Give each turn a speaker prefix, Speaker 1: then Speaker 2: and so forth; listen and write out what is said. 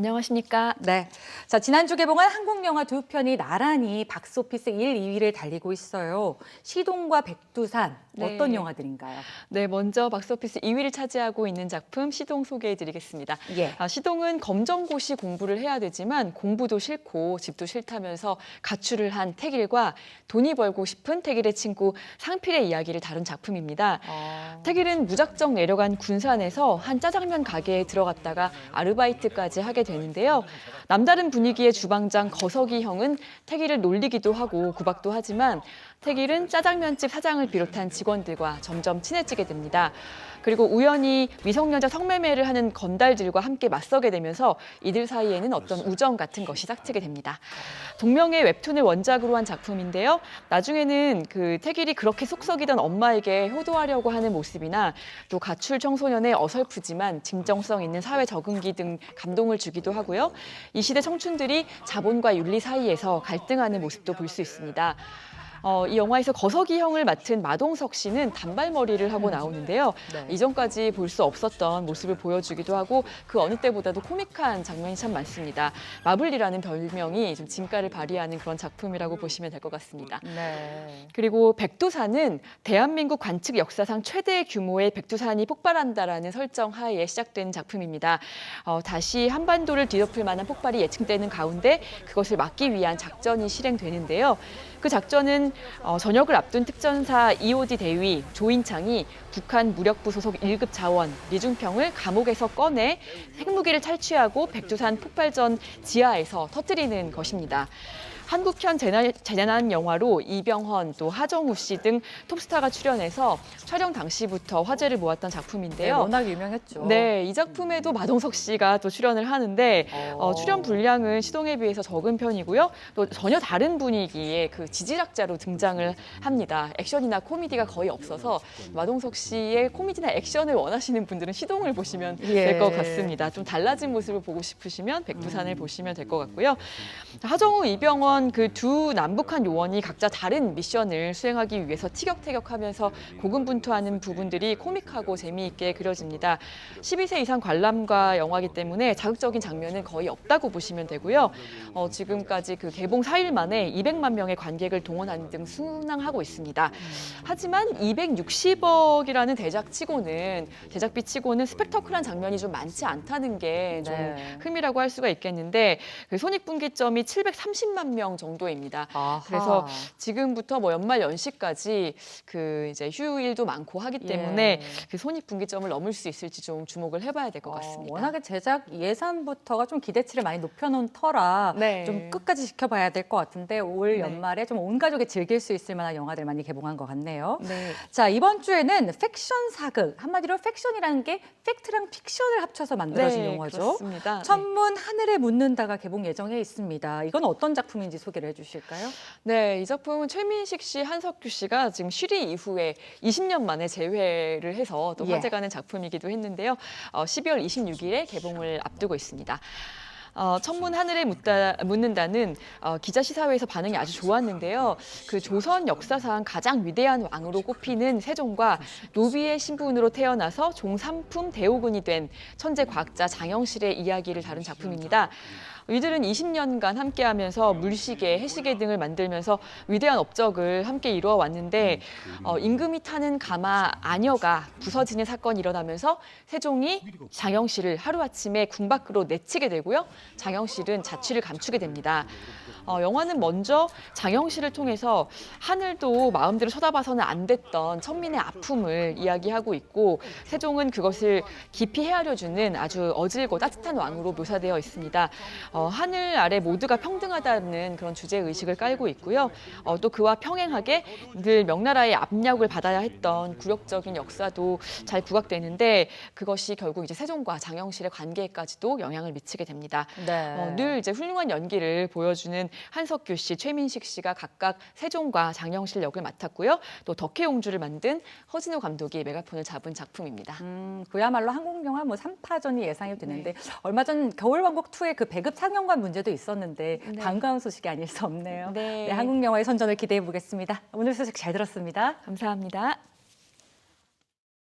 Speaker 1: 안녕하십니까.
Speaker 2: 네. 자, 지난주 개봉한 한국 영화 두 편이 나란히 박스오피스 1, 2위를 달리고 있어요. 시동과 백두산
Speaker 1: 네.
Speaker 2: 어떤 영화들인가요?
Speaker 1: 네, 먼저 박스오피스 2위를 차지하고 있는 작품 시동 소개해드리겠습니다.
Speaker 2: 예.
Speaker 1: 아, 시동은 검정고시 공부를 해야 되지만 공부도 싫고 집도 싫다면서 가출을 한 태길과 돈이 벌고 싶은 태길의 친구 상필의 이야기를 다룬 작품입니다.
Speaker 2: 어,
Speaker 1: 태길은 무작정 내려간 군산에서 한 짜장면 가게에 들어갔다가 아르바이트까지 하게 되는데요. 남다른 분위기의 주방장 거석이 형은 태길을 놀리기도 하고 구박도 하지만 태길은 짜장면집 사장을 비롯한 직원들과 점점 친해지게 됩니다. 그리고 우연히 미성년자 성매매를 하는 건달들과 함께 맞서게 되면서 이들 사이에는 어떤 우정 같은 것이 싹트게 됩니다. 동명의 웹툰을 원작으로 한 작품인데요. 나중에는 그 태길이 그렇게 속썩이던 엄마에게 효도하려고 하는 모습이나 또 가출 청소년의 어설프지만 진정성 있는 사회 적응기 등 감동을 주기도 하고요. 이 시대 청춘들이 자본과 윤리 사이에서 갈등하는 모습도 볼 수 있습니다. 어, 이 영화에서 거석이 형을 맡은 마동석 씨는 단발머리를 하고 나오는데요.
Speaker 2: 네.
Speaker 1: 이전까지 볼 수 없었던 모습을 보여주기도 하고 그 어느 때보다도 코믹한 장면이 참 많습니다. 마블리라는 별명이 좀 진가를 발휘하는 그런 작품이라고 보시면 될 것 같습니다.
Speaker 2: 네.
Speaker 1: 그리고 백두산은 대한민국 관측 역사상 최대 규모의 백두산이 폭발한다라는 설정 하에 시작된 작품입니다. 어, 다시 한반도를 뒤덮을 만한 폭발이 예측되는 가운데 그것을 막기 위한 작전이 실행되는데요. 그 작전은 어, 전역을 앞둔 특전사 EOD 대위 조인창이 북한 무력부 소속 1급 자원 리중평을 감옥에서 꺼내 핵무기를 탈취하고 백두산 폭발 전 지하에서 터뜨리는 것입니다. 한국현 재난, 재난 영화로 이병헌 또 하정우 씨 등 톱스타가 출연해서 촬영 당시부터 화제를 모았던
Speaker 2: 네,
Speaker 1: 작품인데요.
Speaker 2: 워낙 유명했죠.
Speaker 1: 네, 이 작품에도 마동석 씨가 또 출연을 하는데 어, 출연 분량은 시동에 비해서 적은 편이고요. 또 전혀 다른 분위기의 그 지질학자로 등장을 합니다. 액션이나 코미디가 거의 없어서 마동석 씨의 코미디나 액션을 원하시는 분들은 시동을 보시면
Speaker 2: 예.
Speaker 1: 될것 같습니다. 좀 달라진 모습을 보고 싶으시면 백두산을 보시면 될 것 같고요. 하정우, 이병헌 그 두 남북한 요원이 각자 다른 미션을 수행하기 위해서 티격태격하면서 고군분투하는 부분들이 코믹하고 재미있게 그려집니다. 12세 이상 관람가 영화이기 때문에 자극적인 장면은 거의 없다고 보시면 되고요. 어, 지금까지 그 개봉 4일 만에 200만 명의 관객을 동원하는 등 순항하고 있습니다. 하지만 260억이라는 대작치고는 제작비치고는 스펙터클한 장면이 좀 많지 않다는 게좀
Speaker 2: 네.
Speaker 1: 흠이라고 할 수가 있겠는데 그 손익분기점이 730만 명 정도입니다.
Speaker 2: 아하.
Speaker 1: 그래서 지금부터 뭐 연말 연시까지 그 이제 휴일도 많고 하기 때문에
Speaker 2: 예.
Speaker 1: 그 손익분기점을 넘을 수 있을지 좀 주목을 해봐야 될것
Speaker 2: 어,
Speaker 1: 같습니다.
Speaker 2: 워낙에 제작 예산부터가 좀 기대치를 많이 높여놓은 터라
Speaker 1: 네.
Speaker 2: 좀 끝까지 지켜봐야 될 것 같은데 올
Speaker 1: 네.
Speaker 2: 연말에 좀 온 가족이 즐길 수 있을 만한 영화들 많이 개봉한 것 같네요.
Speaker 1: 네.
Speaker 2: 자 이번 주에는 팩션 사극 한마디로 팩션이라는 게 팩트랑 픽션을 합쳐서 만들어진
Speaker 1: 네,
Speaker 2: 영화죠.
Speaker 1: 그렇습니다. 네.
Speaker 2: 천문 하늘에 묻는다가 개봉 예정에 있습니다. 이건 어떤 작품인지 소개를 해주실까요?
Speaker 1: 네, 이 작품은 최민식 씨, 한석규 씨가 지금 쉬리 이후에 20년 만에 재회를 해서 또
Speaker 2: 예.
Speaker 1: 화제가 되는 작품이기도 했는데요. 어, 12월 26일에 개봉을 앞두고 있습니다. 어, 천문 하늘에 묻다, 묻는다는 어, 기자 시사회에서 반응이 아주 좋았는데요. 그 조선 역사상 가장 위대한 왕으로 꼽히는 세종과 노비의 신분으로 태어나서 종삼품 대오군이 된 천재 과학자 장영실의 이야기를 다룬 작품입니다. 이들은 20년간 함께하면서 물시계, 해시계 등을 만들면서 위대한 업적을 함께 이루어 왔는데 어, 임금이 타는 가마 아녀가 부서지는 사건이 일어나면서 세종이 장영실을 하루아침에 궁 밖으로 내치게 되고요. 장영실은 자취를 감추게 됩니다. 어, 영화는 먼저 장영실을 통해서 하늘도 마음대로 쳐다봐서는 안 됐던 천민의 아픔을 이야기하고 있고 세종은 그것을 깊이 헤아려주는 아주 어질고 따뜻한 왕으로 묘사되어 있습니다. 어, 하늘 아래 모두가 평등하다는 그런 주제 의식을 깔고 있고요. 어, 또 그와 평행하게 늘 명나라의 압력을 받아야 했던 굴욕적인 역사도 잘 부각되는데 그것이 결국 이제 세종과 장영실의 관계에까지도 영향을 미치게 됩니다.
Speaker 2: 네.
Speaker 1: 어, 늘 이제 훌륭한 연기를 보여주는 한석규 씨, 최민식 씨가 각각 세종과 장영실 역을 맡았고요. 또 덕혜옹주를 만든 허진호 감독이 메가폰을 잡은 작품입니다.
Speaker 2: 음, 그야말로 한국 영화 뭐 3파전이 예상이 되는데
Speaker 1: 네.
Speaker 2: 얼마 전 겨울왕국 2의 그 배급 상영관 문제도 있었는데
Speaker 1: 네.
Speaker 2: 반가운 소식이 아닐 수 없네요.
Speaker 1: 네.
Speaker 2: 네, 한국 영화의 선전을 기대해 보겠습니다. 오늘 소식 잘 들었습니다.
Speaker 1: 감사합니다.